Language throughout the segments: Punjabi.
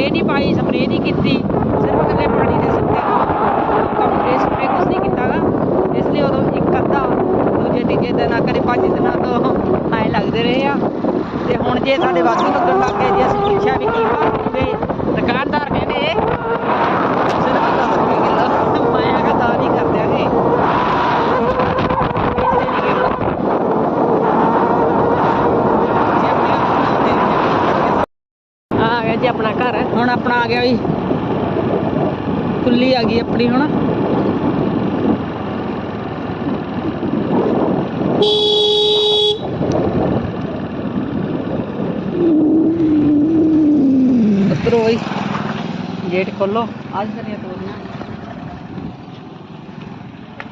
ਸਪਰੇਅ ਨਹੀਂ ਪਾਈ, ਸਪਰੇਅ ਨਹੀਂ ਕੀਤੀ। ਸਿਰਫ ਇਕੱਲੇ ਪਾਣੀ ਦੇ ਸਿੱਟੇ ਕੰਮ ਰੇ ਸਪਰੇਅ ਕੁਛ ਨਹੀਂ ਕੀਤਾਗਾ ਇਸ ਲਈ ਉਦੋਂ ਇੱਕ ਅੱਧਾ, ਦੂਜੇ, ਤੀਜੇ ਦਿਨ ਆ ਕਦੇ ਪੰਜ ਦਿਨਾਂ ਤੋਂ ਐ ਲੱਗਦੇ ਰਹੇ ਆ। ਤੇ ਹੁਣ ਜੇ ਸਾਡੇ ਵਾਧੂ ਲੱਗਣ ਲੱਗ ਗਏ, ਜੇ ਅਸੀਂ ਪੁੱਛਿਆ ਵੀ ਕੀ ਕਰੋਗੇ ਦੁਕਾਨਦਾਰ ਕਹਿੰਦੇ ਸਿਰਫ 10 ਰੁਪਏ ਕਿਲੋ ਮੈਂ ਆਗਾ ਤਾਂ ਨਹੀਂ ਕਰ ਦਿਆਂਗੇ ਵੇਚਦੇ ਨਹੀਂ ਗੇ ਲੋਕ। ਅਸੀਂ ਆਪਣੇ ਆਪ ਬਣਾਉਂਦੇ ਨੇ। ਆ ਗਿਆ ਜੀ ਆਪਣਾ ਘਰ ਹੁਣ ਆਪਣਾ ਆ ਗਿਆ ਵੀ ਕੁੱਲੀ ਆ ਗਈ ਆਪਣੀ ਹੁਣ। ਉਤਰੋ ਬਈ। ਗੇਟ ਖੋਲੋ। ਅੱਜ ਤੇਰੀਆਂ ਤੋਰੀਆਂ।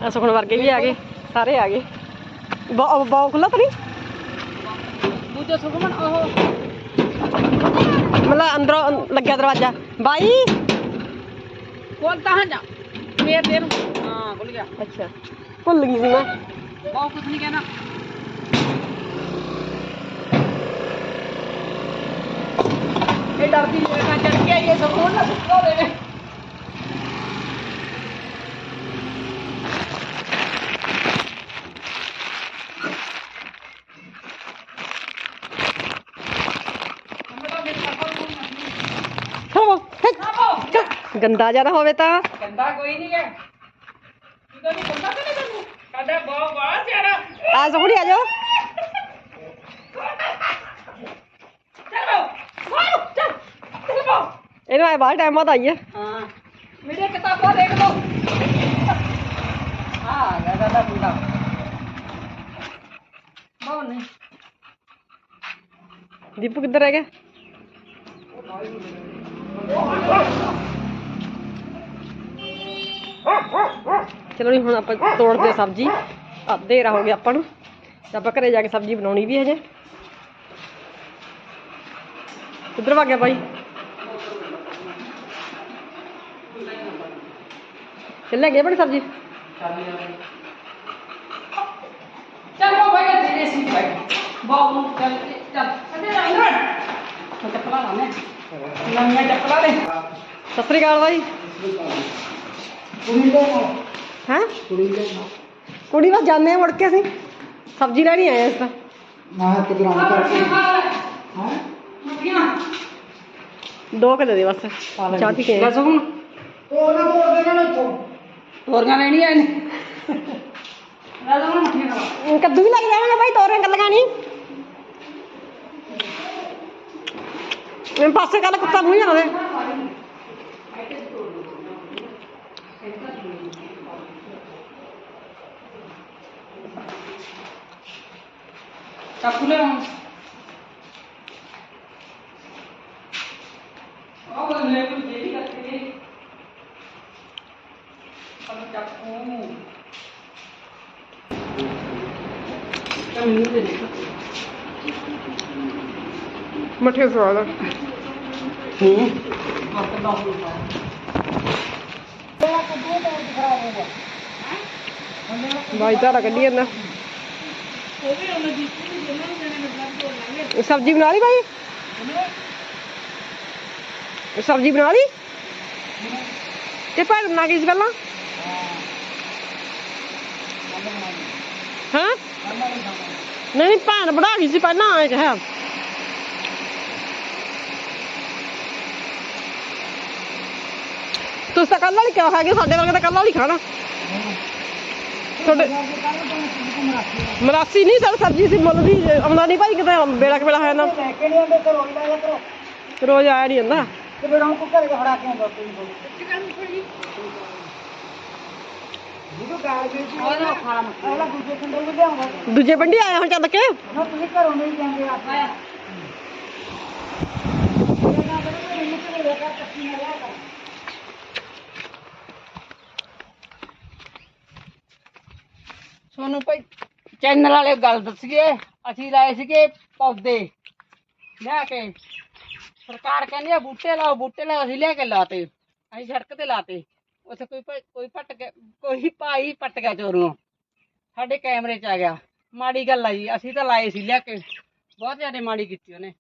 ਆ ਸੁਖਣ ਵਰਗੇ ਵੀ ਆ ਗਏ। ਸਾਰੇ ਆ ਗਏ। ਬਾ ਬਾਉ ਖੁੱਲਾ ਤਾਂ ਨਹੀਂ? ਦੂਜਾ ਸੁਖਮਨ ਉਹ ਮਤਲਬ ਅੰਦਰੋਂ ਅੰ- ਲੱਗਿਆ ਦਰਵਾਜ਼ਾ ਬਾਈ ਕੋਲ ਤਾਂ ਜਾ ਫੇਰ ਦੇ ਨੂੰ ਹਾਂ ਖੁੱਲ ਗਿਆ ਅੱਛਾ ਭੁੱਲ ਗਈ ਸੀ ਮੈਂ ਬਾਉ ਕੁਝ ਨਹੀਂ ਕਹਿਣਾ ਇਹ ਡਰਦੀ ਜੇ ਮੈਂ ਚੜ ਕੇ ਆਈਏ ਸਭ ਹੁਣ ਨਾ ਸੁੱਕੋ ਦੇ ਨੇ ਚਲੋ ਚੱਲ। ਗੰਦਾ ਜ਼ਿਆਦਾ ਹੋਵੇ ਤਾਂ। ਗੰਦਾ ਕੋਈ ਨਹੀਂ ਹੈ। ਕਿਦੋਂ ਨਹੀਂ ਗੰਦਾ ਤਾਂ ਨਹੀਂ ਤੈਨੂੰ ਸਾਡਾ ਬਹੁਤ ਬੜਾ ਸਿਆਣਾ। ਆ ਸੋਹਣੀ ਆ ਜਾਓ ਇਹਨੂੰ ਆਏ ਬਾਹਰ ਟਾਈਮ ਬਾਅਦ ਆਈ ਹੈ। ਮੇਰੇ ਕਿਤਾਬਾਂ ਦੇਖ ਲਓ। ਆ ਗਿਆ ਦਾਦਾ ਮੁੰਡਾ। ਬਹੁਤ ਨਹੀਂ। ਦੀਪੂ ਕਿੱਧਰ ਰਹਿ ਗਿਆ? ਚਲੋ ਜੀ ਹੁਣ ਆਪਾਂ ਤੋੜਦੇ ਸਬਜ਼ੀ। ਅੱਧੇ ਹੋ ਗਿਆ ਆਪਾਂ ਨੂੰ। ਤੇ ਆਪਾਂ ਘਰੇ ਜਾ ਕੇ ਸਬਜ਼ੀ ਬਣਾਉਣੀ ਵੀ ਹੈ ਹਜੇ। ਕਿੱਧਰ ਵਾ ਗਿਆ ਬਾਈ ਚੱਲੇ ਗਏ ਬੜੀ ਸਬਜ਼ੀ? ਚਲੋ ਭਾਈ ਤੇਰੇ ਸੀ ਭਾਈ ਬਹੁਤ ਚੱਲ ਚੱਲ। ਨਾ ਮੈਂ ਚੱਪਲਾਂ ਲਾ ਮੈਂ ਲੰਮੀਆਂ ਚੱਪਲਾਂ ਲੈ। ਸਤਿ ਸ੍ਰੀ ਅਕਾਲ ਬਾਈ ਕੁੜੀ ਦੇ ਹੈਂ? ਕੁੜੀ ਦੇ ਕੁੜੀ ਬਸ ਜਾਂਦੇ ਆ ਮੁੜ ਕੇ ਅਸੀਂ। ਸਬਜ਼ੀ ਲੈਣੀ ਆਏ ਇਸ ਤਾਂ ਮੈਂ ਤੇ ਗਰਾਉਂਡ ਕਰਕੇ। ਹਾਂ? ਦੋ ਕੁ ਦੇ ਦੇ ਬਸ ਚਾਹ ਪੀ ਕੇ ਆਏ। ਬਸ ਹੁਣ। ਇੱਥੋਂ। ਤੋਰੀਆਂ ਲੈਣੀਆਂ ਨੇ ਲੈ ਦੋ ਮੱਖੀਆਂ ਖਾ ਕੱਦੂ ਵੀ ਲੱਗ ਜਾਣਗੇ ਭਾਈ ਤੋਰੇ ਗੱਲ ਲਗਾਣੀ ਮੈਂ ਪਾਸੇ ਕੱਲ ਕੁੱਤਾ ਮੂੰਹ ਜਾਣਾ ਦੇ ਚਾਕੂ ਲੈ ਹੁਣ ਉਹ ਲੈ ਕੋਈ ਜਿਹੜੀ ਕਰਕੇ ਅਬ ਚਾਕੂ ਕਮ ਨਹੀਂ ਦੇ ਦੇ ਮੱਠੇ ਸਵਾਦ ਆ ਹੂੰ ਹੱਥ ਦਾ ਹੁੰਦਾ ਬਾਈ ਧਾਰਾ ਕੱਢੀ ਜਾਂਦਾ ਸਬਜ਼ੀ ਬਣਾ ਲਈ ਬਾਈ ਸਬਜ਼ੀ ਬਣਾ ਲਈ ਤੇ ਪਰ ਨਾ ਗਈ ਸੀ ਪਹਿਲਾਂ ਹਾਂ ਨਹੀਂ ਨਹੀਂ ਭੈਣ ਬਣਾ ਗਈ ਸੀ ਪਹਿਲਾਂ ਆਏ ਹੈ ਤੁਸੀਂ ਤਾਂ ਕੱਲ ਵਾਲੀ ਕਿਉਂ ਖਾਗੇ ਸਾਡੇ ਵਰਗੇ ਤਾਂ ਕੱਲ ਵਾਲੀ ਖਾਣਾ ਤੁਹਾਡੇ ਮਰਾਸੀ ਨਹੀਂ ਸਰ ਸਬਜ਼ੀ ਸੀ ਮੁੱਲ ਦੀ ਆਉਂਦਾ ਨਹੀਂ ਭਾਈ ਕਿਤੇ ਵੇਲਾ ਕਵੇਲਾ ਹੋਇਆ ਨਾ। ਲੈ ਕੇ ਨਹੀਂ ਆਉਂਦੇ ਘਰੋਂ ਹੀ ਕਰੋ। ਰੋਜ਼ ਆਇਆ ਨਹੀਂ ਤੇ ਫਿਰ ਘਰੇ ਕੇ ਆਉਂਦਾ ਕੋਈ ਅਗਲਾ ਦੂਜੇ ਨੂੰ ਬੰਡੀ ਆਇਆ ਹੁਣ ਚੱਲ ਕੇ? ਨਾ ਤੁਸੀਂ ਘਰੋਂ ਨਹੀਂ ਜਾਂਦੇ ਆਪਾਂ ਤੁਹਾਨੂੰ ਭਾਈ ਚੈਨਲ ਵਾਲੇ ਗੱਲ ਦੱਸੀਏ, ਅਸੀਂ ਲਾਏ ਸੀਗੇ ਪੌਦੇ ਲਿਆ ਕੇ। ਸਰਕਾਰ ਕਹਿੰਦੀ ਆ, ਬੂਟੇ ਲਾਓ ਬੂਟੇ ਲਾਓ, ਅਸੀਂ ਲੈ ਕੇ ਲਾਤੇ, ਅਸੀਂ ਸੜਕ ਤੇ ਲਾਤੇ। ਉੱਥੇ ਕੋਈ ਭ- ਕੋਈ ਪੱਟ ਗਿਆ, ਕੋਈ ਭਾਈ ਪੱਟ ਗਿਆ ਚੋਰੋਂ ਸਾਡੇ ਕੈਮਰੇ 'ਚ ਆ ਗਿਆ। ਮਾੜੀ ਗੱਲ ਆ ਜੀ, ਅਸੀਂ ਤਾਂ ਲਾਏ ਸੀ ਲਿਆ ਕੇ। ਬਹੁਤ ਜ਼ਿਆਦਾ ਮਾੜੀ ਕੀਤੀ ਉਹਨੇ।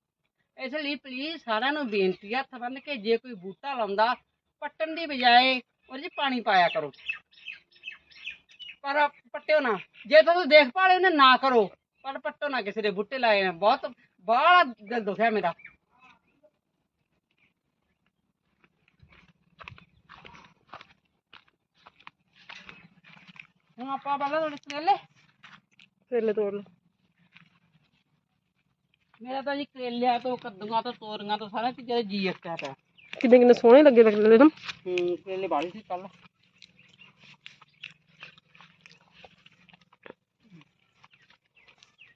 ਇਸ ਲਈ ਪਲੀਜ਼ ਸਾਰਿਆਂ ਨੂੰ ਬੇਨਤੀ ਆ, ਹੱਥ ਬੰਨ ਕੇ ਜੇ ਕੋਈ ਬੂਟਾ ਲਾਉਂਦਾ, ਪੱਟਣ ਦੀ ਬਜਾਏ ਉਹਦੇ 'ਚ ਪਾਣੀ ਪਾਇਆ ਕਰੋ। ਪਰ ਪੱਟਿਓ ਨਾ। ਜੇ ਤੁਸੀਂ ਦੇਖਭਾਲ ਇਹਨੇ ਨਾ ਕਰੋ ਪਰ ਪੱਟੋ ਨਾ ਕਿਸੇ ਦੇ ਬੂਟੇ ਲਾਏ ਨੇ ਬਹੁਤ ਬਾਹਲਾ ਦਿਲ ਦੁਖਿਆ ਮੇਰਾ। ਹੁਣ ਆਪਾਂ ਪਹਿਲਾਂ ਥੋੜੇ ਕਰੇਲੇ? ਕਰੇਲੇ ਤੋੜ ਲਓ। ਮੇਰਾ ਤਾਂ ਜੀ ਕਰੇਲਿਆਂ ਤੋਂ ਕੱਦੂਆਂ ਤੋਂ ਤੋਰੀਆਂ ਤੋਂ ਸਾਰਾ ਚੀਜ਼ਾਂ ਦਾ ਜੀ ਅੱਕਿਆ ਪਿਆ। ਕਿੰਨੇ ਕਿੰਨੇ ਸੋਹਣੇ ਲੱਗੇ ਕਰੇਲੇ ਨਾ ਹੂੰ ਕਰੇਲੇ ਬਾੜੀ ਸੀ ਕੱਲ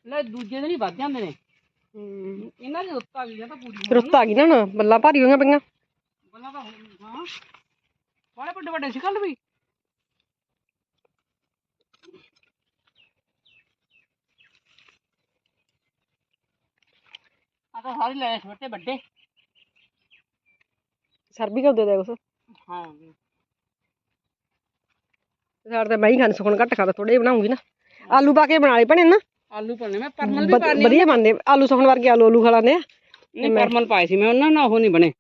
ਲੈ ਦੂਜੇ ਦਿਨ ਹੀ ਵੱਧ ਜਾਂਦੇ ਨੇ। ਹੂੰ ਇਹਨਾਂ ਦੀ ਰੁੱਤ ਆ ਗਈ ਆ ਤਾਂ ਪੂਰੀ ਰੁੱਤ ਆ ਗਈ ਨਾ ਹੁਣ ਬੱਲਾਂ ਭਾਰੀ ਹੋਈਆਂ ਪਈਆਂ। ਬੱਲਾ ਤਾਂ ਹੁਣ- ਹਾਂ। ਬੜੇ ਵੱਡੇ ਵੱਡੇ ਸੀ ਕੱਲ ਵੀ। ਆ ਤਾਂ ਸਾਰੀ ਲੈ ਛੋਟੇ ਵੱਡੇ। ਸਰ ਵੀ ਕਰ ਦੇ ਦੇ ਕੁਛ। ਹਾਂ। ਸਾਰ ਤਾਂ ਮੈਂ ਹੀ ਖਾਣ ਸੁਖਣ ਘੱਟ ਖਾਦਾ ਥੋੜੇ ਬਣਾਉਂਗੀ ਨਾ। ਆਲੂ ਪਾ ਕੇ ਬਣਾ ਲਏ ਭਣੇ ਨਾ। ਆਲੂ ਪਾਣੇ ਮੈਂ ਪਰਮਲ ਵੀ ਵਧ- ਪਾਣੇ ਵਧੀਆ ਬਣਦੇ ਆਲੂ ਸੁਖਣ ਵਰਗੇ ਆਲੂ ਆਲੂ ਖਾ ਲਾਂਦੇ ਆ ਨਹੀਂ ਪਰਮਲ ਪਾਏ ਸੀ ਮੈਂ ਉਹਨਾਂ ਨਾਲ ਉਹ ਨਹੀਂ ਬਣੇ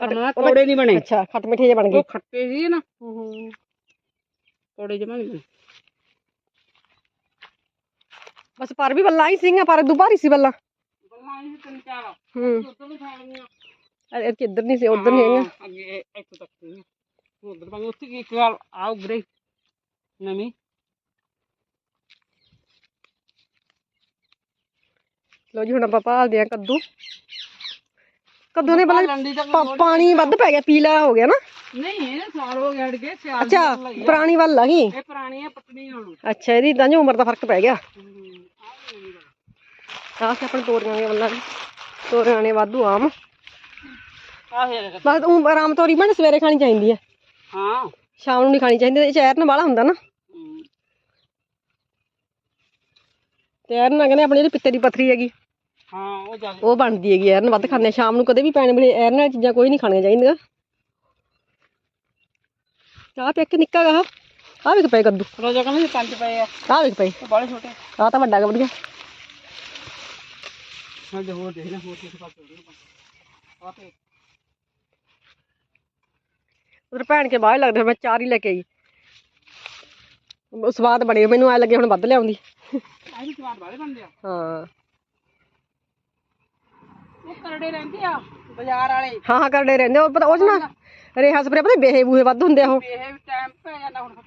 ਪਰਮਲ ਕੋੜੇ ਨਹੀਂ ਬਣੇ ਅੱਛਾ ਖੱਟ ਮਿੱਠੇ ਜਿਹੇ ਬਣ ਗਏ ਉਹ ਖੱਟੇ ਸੀ ਨਾ ਹੂੰ ਕੋੜੇ ਜਮਾ ਨਹੀਂ ਬਣੇ ਬਸ ਪਰ ਵੀ ਬੱਲਾ ਹੀ ਸੀਗਾ ਪਰ ਦੁਬਾਰੀ ਸੀ ਬੱਲਾ ਬੱਲਾ ਇਹ ਤਿੰਨ ਚਾਰ ਹੂੰ ਉੱਧਰ ਵੀ ਖਾ ਲਈਆਂ ਇਹ ਕਿੱਧਰ ਨਹੀਂ ਸੀ ਉਧਰ ਨਹੀਂ ਹੈਗਾ ਹਾਂ, ਅੱਗੇ ਇੱਥੇ ਤੱਕ ਸੀ ਉਧਰ ਭਾਵੇਂ ਉੱਥੇ ਕੀ ਇੱਕ ਵਾਰ ਆਉ ਗਰੇ ਨਵੀਂ ਲੋ ਜੀ ਹੁਣ ਆਪਾਂ ਭਾਲਦੇ ਆ ਕੱਦੂ। ਕੱਦੂ ਨੇ ਪਹਿਲਾਂ ਪਾਣੀ ਵੱਧ ਪੈ ਗਿਆ ਪੀਲਾ ਹੋ ਗਿਆ ਨਾ। ਨਹੀਂ ਇਹ ਸਾਲ ਹੋ ਗਿਆ ਅੜਗੇ ਸਿਆਲ ਦੀ ਅੱਛਾ। ਪੁਰਾਣੀ ਵੱਲ ਆ ਗਈ ਇਹ ਪੁਰਾਣੀ ਹੈ ਪਤਨੀ ਹੁਣ। ਅੱਛਾ ਇਹਦੀ ਤਾਂ ਜੋ ਉਮਰ ਦਾ ਫ਼ਰਕ ਪੈ ਗਿਆ। ਆਹ ਸੀ ਆਪਣੇ ਤੋਰੀਆਂ ਦੀਆਂ ਵੱਲਾਂ ਤੋਰੀਆਂ ਨੇ ਵਾਧੂ ਆਮ। ਆਹ ਹੈ ਬਸ ਉਹ ਆਰਾਮ ਤੋਰੀ ਬਣ ਸਵੇਰੇ ਖਾਣੀ ਚਾਹੀਦੀ ਆ। ਹਾਂ। ਸ਼ਾਮ ਨੂੰ ਨਹੀਂ ਖਾਣੀ ਚਾਹੀਦੀ ਇਹ ਚੈਰ ਨਾਲ ਵਾਲਾ ਹੁੰਦਾ ਨਾ ਹਮ, ਚੈਰ ਨਾਲ ਕਹਿੰਦੇ ਆਪਣੀ ਜਿਹੜੀ ਪਿੱਤੇ ਦੀ ਪੱਥਰੀ ਹੈਗੀ ਹਾਂ ਉਹ ਜਾ ਉਹ ਬਣਦੀ ਹੈਗੀ ਐਰਨ ਵੱਧ ਖਾਂਦੇ ਆ। ਸ਼ਾਮ ਨੂੰ ਕਦੇ ਵੀ ਪੈਣ ਵੇਲੇ ਐਰਨ ਵਾਲੀ ਚੀਜ਼ਾਂ ਕੋਈ ਨਹੀਂ ਖਾਣੀਆਂ ਚਾਹੀਦੀਆਂ। ਆਹ ਪਿਆ ਕਿ ਨਿੱਕਾ ਗਾ ਆਹ ਵੇਖ ਪਏ ਕੱਦੂ। ਰੋਜ਼ਾ ਕਹਿੰਦੇ ਪੰਜ ਪਏ ਆ। ਆਹ ਵੇਖ ਪਏ। ਬੜੇ ਛੋਟੇ। ਆਹ ਤਾਂ ਵੱਡਾ ਗਾ ਵਧੀਆ ਹਾਂ ਜੇ ਹੋਰ ਦੇਖ ਲੈ ਹੋਰ ਕਿਸੇ ਪਾਸੇ ਹੋਣਗੇ ਆ ਤੇ ਉਧਰ ਭੈਣ ਕੇ ਬਾਹਰ ਲੱਗਦਾ ਮੈਂ ਚਾਰ ਹੀ ਲੈ ਕੇ ਆਈ। ਸਵਾਦ ਬਣੇ ਮੈਨੂੰ ਐ ਲੱਗੇ ਹੁਣ ਵੱਧ ਲਿਆਉਂਦੀ। ਆਹ ਵੀ ਟਮਾਟਰ ਵਾਲੇ ਬਣਦੇ ਆ। ਹਾਂ। ਉਹ ਕਰੜੇ ਰਹਿੰਦੇ ਆ ਬਾਜ਼ਾਰ ਵਾਲੇ। ਹਾਂ ਹਾਂ ਕਰੜੇ ਰਹਿੰਦੇ ਉਹ ਪਤਾ ਉਹ 'ਚ ਨਾ ਰੇਹਾ ਸਪਰੇ ਪਤਾ ਬੇਹੇ ਬੂਹੇ ਵੱਧ ਹੁੰਦੇ ਆ ਉਹ। ਇਹ ਟਾਈਮ ਪੈ ਜਾਂਦਾ ਹੁਣ ਨੂੰ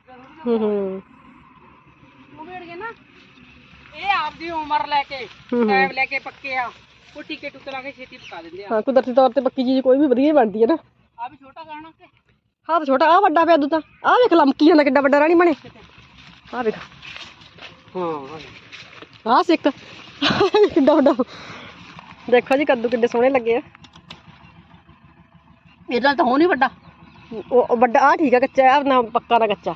ਹੂੰ ਹੂੰ। ਉਹ ਵੇੜ ਗਏ ਨਾ ਇਹ ਆਪਦੀ ਉਮਰ ਲੈ ਕੇ ਹੂੰ। ਟਾਈਮ ਲੈ ਕੇ ਪੱਕੇ ਆ। ਉਹ ਟਿੱਕੇ ਟੁੱਕੇ ਲਾ ਕੇ ਛੇਤੀ ਪਕਾ ਦਿੰਦੇ ਆ। ਹਾਂ ਕੁਦਰਤੀ ਤੌਰ ਤੇ ਪੱਕੀ ਚੀਜ਼ ਕੋਈ ਵੀ ਵਧੀਆ ਹੀ ਬਣਦੀ ਹੈ ਨਾ। ਆ ਵੀ ਛੋਟਾ ਗਾਣਾ ਕਿ? ਹਾਂ ਤਾਂ ਛੋਟਾ ਆ ਵੱਡਾ ਪਿਆ ਦੂ ਤਾਂ। ਆ ਵੇਖ ਲਮਕੀ ਜਾਂਦਾ ਕਿੱਡਾ ਵੱਡਾ ਰਾਣੀ ਬਣੇ। ਆ ਵੇਖ। ਹਾਂ ਆ ਸਿੱਕ ਕਿੱਡਾ ਵੱਡਾ। ਦੇਖੋ ਜੀ, ਕੱਦੂ ਕਿੱਡੇ ਸੋਹਣੇ ਲੱਗੇ ਆ। ਇਹਦਾ ਤਾਂ ਹੋ ਨਹੀਂ ਵੱਡਾ। ਉਹ ਵੱਡਾ ਆ ਠੀਕ ਆ, ਕੱਚਾ ਆ ਨਾ ਪੱਕਾ ਨਾ ਕੱਚਾ।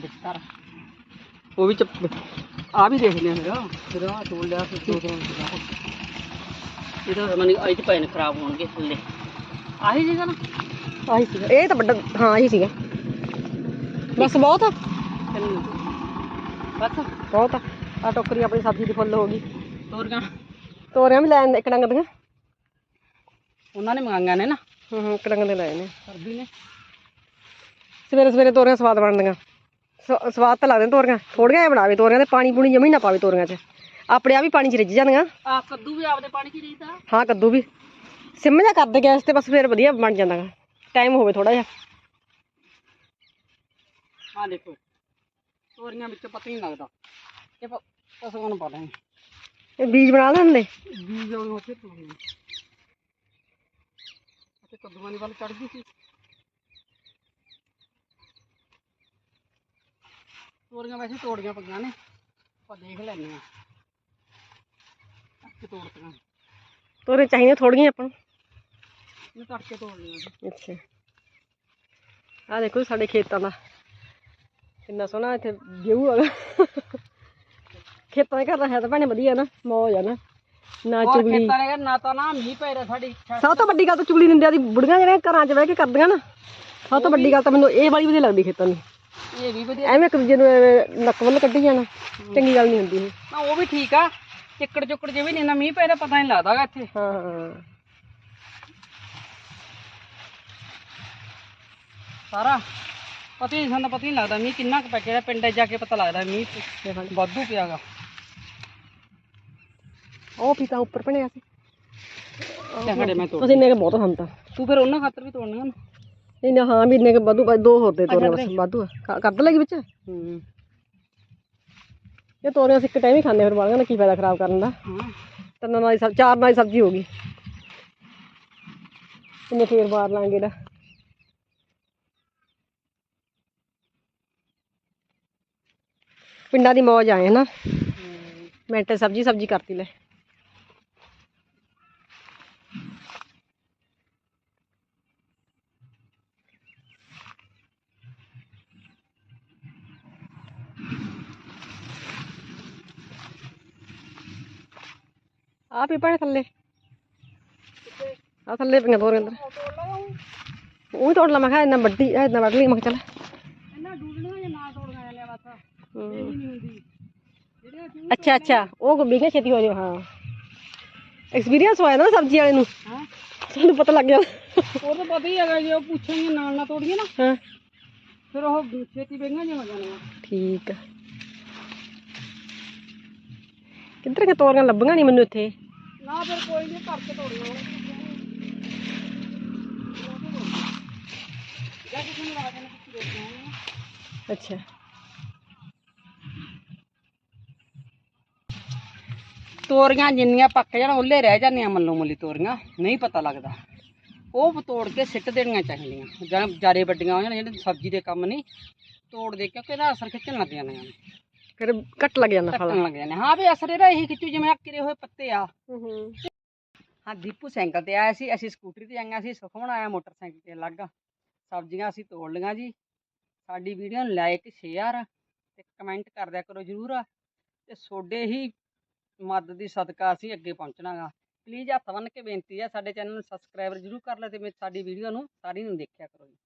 ਬਿਸਤਰ। ਉਹ ਵੀ ਚ ਆ ਵੀ ਦੇਖ ਲਿਆ ਮੇਰਾ ਫਿਰ ਆ ਤੋੜ ਲਿਆ ਫਿਰ ਦੋ ਦੋ ਇਹਦਾ ਮਨ ਅੱਜ ਪਏ ਨੇ ਖਰਾਬ ਹੋਣਗੇ ਥੱਲੇ। ਆਹੀ ਜੀਗਾ ਨਾ? ਆਹੀ ਸੀਗਾ। ਇਹ ਤਾਂ ਵੱਡਾ ਹਾਂ, ਆਹੀ ਸੀਗਾ। ਬਸ ਬਹੁਤ। ਆ ਬਸ ਬਹੁਤ। ਆ ਆ ਟੋਕਰੀ ਆਪਣੀ ਸਬਜ਼ੀ ਦੀ ਫੁੱਲ ਹੋ ਗਈ। ਤੋਰੀਆਂ। ਤੋਰਿਆਂ ਵੀ ਲੈਣ ਇੱਕ ਡੰਗ ਦੀਆਂ। ਉਹਨਾਂ ਨੇ ਮੰਗਾਈਆਂ ਨੇ ਨਾ। ਹੂੰ ਹੂੰ ਇੱਕ ਡੰਗ ਦੇ ਲਏ ਨੇ। ਸਰਦੀ ਨੇ। ਸਵੇਰੇ ਸਵੇਰੇ ਤੋਰੀਆਂ ਸਵਾਦ ਬਣਦੀਆਂ। ਸਵਾਦ ਤਾਂ ਲੱਗਦੇ ਤੋਰੀਆਂ। ਥੋੜੀਆਂ ਜਿਹਾ ਬਣਾਵੇ ਤੋਰੀਆਂ ਤੇ ਪਾਣੀ ਪੂਣੀ ਜਮੀ ਨਾ ਪਾਵੇ ਤੋਰੀਆਂ 'ਚ। ਆਪਣੇ ਆਪ ਹੀ ਪਾਣੀ 'ਚ ਰਿੱਝ ਜਾਂਦੀਆਂ। ਆ ਕੱਦੂ ਵੀ ਆਪਦੇ ਪਾਣੀ 'ਚ ਹੀ ਰਹੀਦਾ ਹਾਂ ਕੱਦੂ ਵੀ। ਸਿਮ ਜਿਹਾ ਕਰਦੇ ਗੈਸ ਤੇ ਬਸ ਫਿਰ ਵਧੀਆ ਬਣ ਜਾਂਦਾ ਟਾਈਮ ਹੋਵੇ ਥੋੜਾ ਜਿਹਾ। ਆ ਦੇਖੋ ਤੋਰੀਆਂ ਵਿੱਚ ਪਤਾ ਹੀ ਨਹੀਂ ਲੱਗਦਾ। ਇਹ ਪਸੂਆਂ ਨੂੰ ਪਤਾ ਨਹੀਂ। ਇਹ ਬੀਜ ਬਣਾ ਲੈਂਦੇ? ਬੀਜ ਉਹ ਉੱਥੇ ਤੋਰੀਆਂ ਅਤੇ ਕੱਦੂਆਂ ਦੀ ਵੱਲ ਚੜ ਗਈ ਸੀ। ਤੋਰੀਆਂ ਵੈਸੇ ਤੋੜੀਆਂ ਪਈਆਂ ਨੇ ਆਪਾਂ ਦੇਖ ਲੈਂਦੇ ਆ ਅੱਕੇ ਤੋੜਤੀਆਂ ਤੋਰੇ ਚਾਹੀਦੀਆਂ ਥੋੜੀਆਂ ਆਪਾਂ ਨੂੰ। ਇਹ ਤੜਕੇ ਤੋੜ ਲਈਆਂ ਅੱਛਾ। ਆ ਦੇਖੋ ਸਾਡੇ ਖੇਤਾਂ ਦਾ। ਕਿੰਨਾ ਸੋਹਣਾ ਇੱਥੇ ਵਿਊ ਹੈਗਾ। ਖੇਤਾਂ ਦੇ ਘਰ ਦਾ ਹੈ ਤਾਂ ਭੈਣੇ ਵਧੀਆ ਨਾ ਮੌਜ ਆ ਨਾ। ਨਾ ਹੋਰ ਚੁਗਲੀ। ਖੇਤਾਂ ਨੇ ਨਾ ਤਾਂ ਨਾ ਮੀਂਹ ਪੈ ਰਿਹਾ ਸਾਡੀ ਇੱਛਾ ਸਭ ਤੋਂ ਵੱਡੀ ਗੱਲ ਤਾਂ ਚੁਗਲੀ ਨਿੰਦਿਆ ਦੀ ਬੁੜੀਆਂ ਜਿਹੜੀਆਂ ਘਰਾਂ 'ਚ ਬਹਿ ਕੇ ਕਰਦੀਆਂ ਨਾ ਸਭ ਤੋਂ ਵੱਡੀ ਗੱਲ ਤਾਂ ਮੈਨੂੰ ਇਹ ਵਾਲੀ ਵਧੀਆ ਲੱਗਦੀ ਖੇਤਾਂ ਦੀ। ਇਹ ਵੀ ਵਧੀਆ। ਐਵੇਂ ਇੱਕ ਦੂਜੇ ਨੂੰ ਐਵੇਂ ਨੱਕ ਵੱਲ ਕੱਢੀ ਜਾਣਾ ਚੰਗੀ ਗੱਲ ਨਹੀਂ ਹੁੰਦੀ। ਇਹ ਨਾ ਉਹ ਵੀ ਠੀਕ ਆ ਚਿੱਕੜ ਚੁੱਕੜ ਜੇ ਵੀ ਨਹੀਂ ਨਾ ਮੀਂਹ ਪੈ ਰਿਹਾ ਪਤਾ ਨਹੀਂ ਲੱਗਦਾਗਾ ਇੱਥੇ। ਹਾਂ ਹਾਂ। ਸਾਰਾ। ਪਤਾ ਨਹੀਂ ਸਾਨੂੰ ਪਤਾ ਨਹੀਂ ਲੱਗਦਾ ਮੀਂਹ ਕਿੰਨਾ ਕੁ ਪੈ ਗਿਆ ਪਿੰਡ ਜਾ ਕੇ ਪਤਾ ਲੱਗਦਾ ਮੀਂਹ ਲੈ। ਵਾਧੂ ਪਿਆਗਾ ਉਹ ਪੀਤਾ ਉੱਪਰ ਬਣਿਆ ਸੀ। ਝਗੜੇ ਮੈਂ ਤੋੜ ਅਸੀਂ ਨੇ ਬਹੁਤ ਹਨ ਤਾਂ ਤੂੰ ਫਿਰ ਉਹਨਾਂ ਖਾਤਰ ਵੀ ਤੋੜਨੀਆਂ ਨਾ ਨਹੀਂ ਨਾ ਹਾਂ ਵੀ ਇੰਨੇ ਕੁ ਵਾਧੂ ਦੋ ਹੋਰ ਦੇ ਅੱਛਾ, ਬਸ ਵਾਧੂ ਕੱਢ ਲੇਗੀ ਵਿੱਚ? ਹੂੰ। ਇਹ ਤੋਰੇ ਅਸੀਂ ਇੱਕ ਟਾਈਮ ਹੀ ਖਾਂਦੇ ਫਿਰ ਬਾਲਗਾ ਨਾ ਕੀ ਫਾਇਦਾ ਖਰਾਬ ਕਰਨ ਦਾ। ਹਾਂ। ਤਿੰਨ ਨਾਲ ਚਾਰ ਨਾਲ ਸਬਜ਼ੀ ਹੋ ਗਈ। ਇਹਨੇ ਫੇਰ ਬਾਰ ਲਾਂਗੇ ਦਾ ਪਿੰਡਾਂ ਦੀ ਮੌਜ ਆਏ ਹਨਾ? ਮਿੰਟੇ ਸਬਜ਼ੀ ਸਬਜ਼ੀ ਕਰਤੀ ਲੈ। ਆ ਵੀ ਪੜੇ ਥੱਲੇ। ਆ ਥੱਲੇ ਪਈਆਂ ਤੋਰੀਆਂ ਅੰਦਰ। ਉਹ ਤੋੜ ਲਾ, ਮੈਂ ਕਿਹਾ ਇੰਨਾ ਵੱਡੀ ਇਹ ਇੰਨਾ ਵੱਢ ਲਈ, ਮੈਂ ਕਿਹਾ ਚੱਲ ਇਹਨਾਂ ਡੂਡਣੀਆਂ ਜਾਂ ਨਾ ਤੋੜੀਆਂ ਜਾਂਦੀਆਂ ਬਸ ਹਮ। ਨਹੀਂ ਹੁੰਦੀ ਜਿਹੜੀਆਂ ਤੂੰ ਅੱਛਾ ਅੱਛਾ। ਉਹ ਬਿਗਾ ਛੇਤੀ ਹੋ ਜਾ ਹਾਂ। ਐਕਸਪੀਰੀਅੰਸ ਹੋਇਆ ਨਾ ਸਬਜ਼ੀ ਵਾਲੇ ਨੂੰ। ਹਾਂ। ਸਾਨੂੰ ਪਤਾ ਲੱਗ ਗਿਆ। ਉਹ ਤਾਂ ਪਤਾ ਹੀ ਹੈਗਾ ਜੇ ਉਹ ਪੁੱਛਣਗੇ ਨਾਲ ਨਾ ਤੋੜੀਏ ਨਾ। ਹਾਂ। ਫਿਰ ਉਹ ਛੇਤੀ ਵੇਂਗਾ ਜਿਹਾ ਹੋ ਜਾਣੀਆਂ। ਠੀਕ ਆ। ਕਿੱਧਰ ਕਿ ਤੋਰੀਆਂ ਲੱਭੀਆਂ ਨਹੀਂ ਮੈਨੂੰ ਇੱਥੇ? ਨਾ ਫਿਰ ਕੋਈ ਨਹੀਂ ਘਰ ਕੇ ਤੋੜੀਆਂ ਜਾ ਕੇ ਤੁਹਾਨੂੰ ਲਾ ਦੇਣਾ ਕੁਝ ਦੇਖਣਾ ਅੱਛਾ। ਤੋਰੀਆਂ ਜਿੰਨੀਆਂ ਪੱਕ ਜਾਣ ਉੱਲੇ ਰਹਿ ਜਾਂਦੀਆਂ ਮੱਲੋ ਮੱਲੀ ਤੋਰੀਆਂ ਨਹੀਂ ਪਤਾ ਲੱਗਦਾ। ਉਹ ਤੋੜ ਕੇ ਸਿੱਟ ਦੇਣੀਆਂ ਚਾਹੀਦੀਆਂ। ਜਾਂ ਜਾਰੇ ਵੱਡੀਆਂ ਹੋ ਜਾਣ ਜਿਹੜੇ ਸਬਜ਼ੀ ਦੇ ਕੰਮ ਨਹੀਂ ਤੋੜ ਦੇ ਕਿਉਂਕਿ ਇਹਦਾ ਅਸਰ ਖਿੱਚਣ ਲੱਗ ਜਾਂਦੀਆਂ ਨੇ ਫਿਰ ਕੱਟ ਲੱਗ ਜਾਂਦਾ ਫਲ। ਲੱਗ ਜਾਂਦੇ ਹਾਂ। ਵੀ ਅਸਰ ਇਹਦਾ ਇਹੀ ਖਿੱਚੂ ਜਿਵੇਂ ਆਹ ਕਿਰੇ ਹੋਏ ਪੱਤੇ ਆ। ਹੂੰ ਦੀਪੂ ਸਾਈਕਲ ਤੇ ਆਇਆ ਸੀ ਅਸੀਂ ਸਕੂਟਰੀ ਤੇ ਆਈਆਂ ਸੀ ਸੁਖਮਣ ਆਇਆ ਮੋਟਰਸਾਈਕਲ ਤੇ ਅਲੱਗ। ਸਬਜ਼ੀਆਂ ਅਸੀਂ ਤੋੜ ਲਈਆਂ ਜੀ। ਸਾਡੀ ਵੀਡੀਓ ਨੂੰ ਲਾਈਕ ਸ਼ੇਅਰ ਤੇ ਕਮੈਂਟ ਕਰ ਦਿਆ ਕਰੋ ਜਰੂਰ। ਤੇ ਤੁਹਾਡੇ ਹੀ ਮਦਦ ਦੀ ਸਦਕਾ ਅਸੀਂ ਅੱਗੇ ਪਹੁੰਚਣਾਗਾ। ਪਲੀਜ਼ ਹੱਥ ਬੰਨ੍ਹ ਕੇ ਬੇਨਤੀ ਹੈ, ਸਾਡੇ ਚੈਨਲ ਨੂੰ ਸਬਸਕ੍ਰਾਈਬਰ ਜਰੂਰ ਕਰ ਲਿਓ ਅਤੇ ਮੇਰੀ ਸਾਡੀ ਵੀਡੀਓ ਨੂੰ ਸਾਰੀ ਨੂੰ ਦੇਖਿਆ ਕਰੋ ਜੀ।